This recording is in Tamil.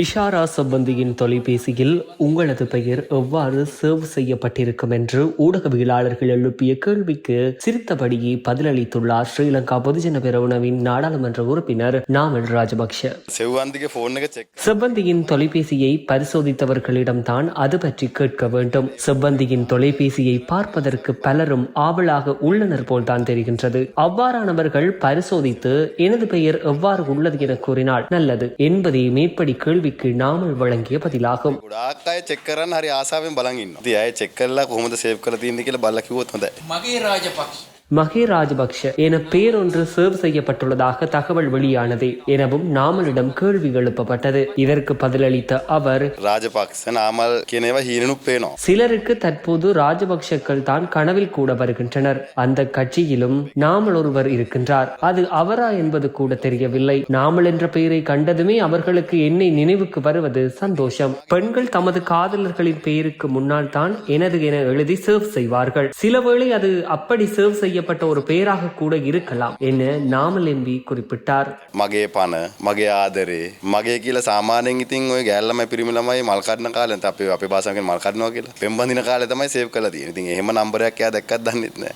இஷாரா சம்பந்தியின் தொலைபேசியில் உங்களது பெயர் எவ்வாறு சேவ் செய்யப்பட்டிருக்கும் என்று ஊடகவியலாளர்கள் எழுப்பிய கேள்விக்கு சிரித்தபடியே பதிலளித்துள்ளார். ஸ்ரீலங்கா பொதுஜன பெருவனவின் நாடாளுமன்ற உறுப்பினர் நாமல் ராஜபக்ஷ. செவ்வந்தியின் தொலைபேசியை பரிசோதித்தவர்களிடம் தான் அது பற்றி கேட்க வேண்டும். செவ்வந்தியின் தொலைபேசியை பார்ப்பதற்கு பலரும் ஆவலாக உள்ளனர் போல்தான் தெரிகின்றது. அவ்வாறானவர்கள் பரிசோதித்து எனது பெயர் எவ்வாறு உள்ளது என கூறினால் நல்லது என்பதை மேற்படி கேள்வி கேள்விக்கு நாமல் வழங்கிய பதிலாகும் ගොඩාක් අය චෙක් කරන්න හරි ආසාාවෙන් බලන්න ඉන්නවා. ඉතින් අය චෙක් කරලා කොහොමද සේව් කරලා තියෙන්නේ කියලා බලලා කිව්වොත් හොඳයි. මගේ රාජපක්ෂ மகே ராஜபக்ஷ என பேர் ஒன்று சேர்வ் செய்யப்பட்டுள்ளதாக தகவல் வெளியானது எனவும் நாமலிடம் கேள்வி எழுப்பப்பட்டது. இதற்கு பதிலளித்த அவர் சிலருக்கு தற்போது ராஜபக்ஷக்கள் தான் கனவில் கூட வருகின்றனர். அந்த கட்சியிலும் நாமல் ஒருவர் இருக்கின்றார். அது அவரா என்பது கூட தெரியவில்லை. நாமல் என்ற பெயரை கண்டதுமே அவர்களுக்கு என்னை நினைவுக்கு வருவது சந்தோஷம். பெண்கள் தமது காதலர்களின் பெயருக்கு முன்னால் தான் எனது என எழுதி சேர்வ் செய்வார்கள். சில வேளை அது அப்படி சேர்வ் செய்ய செய்யப்பட்ட ஒரு பெயராக கூட இருக்கலாம் என நாமல் எம்பி குறிப்பிட்டார் මගේ පණ මගේ ආදරේ මගේ කියලා සාමාන්‍යයෙන් ඉතින් ඔය ගෑල්ලමයි පිරිමි ළමයි මල් කඩන කාලේ අපේ අපේ භාෂාවෙන් මල් කඩනවා කියලා පෙම්බඳින කාලේ තමයි සේව් කරලා තියෙන්නේ. ඉතින් එහෙම නම්බරයක් එයා දැක්කත් දන්නෙත් නෑ.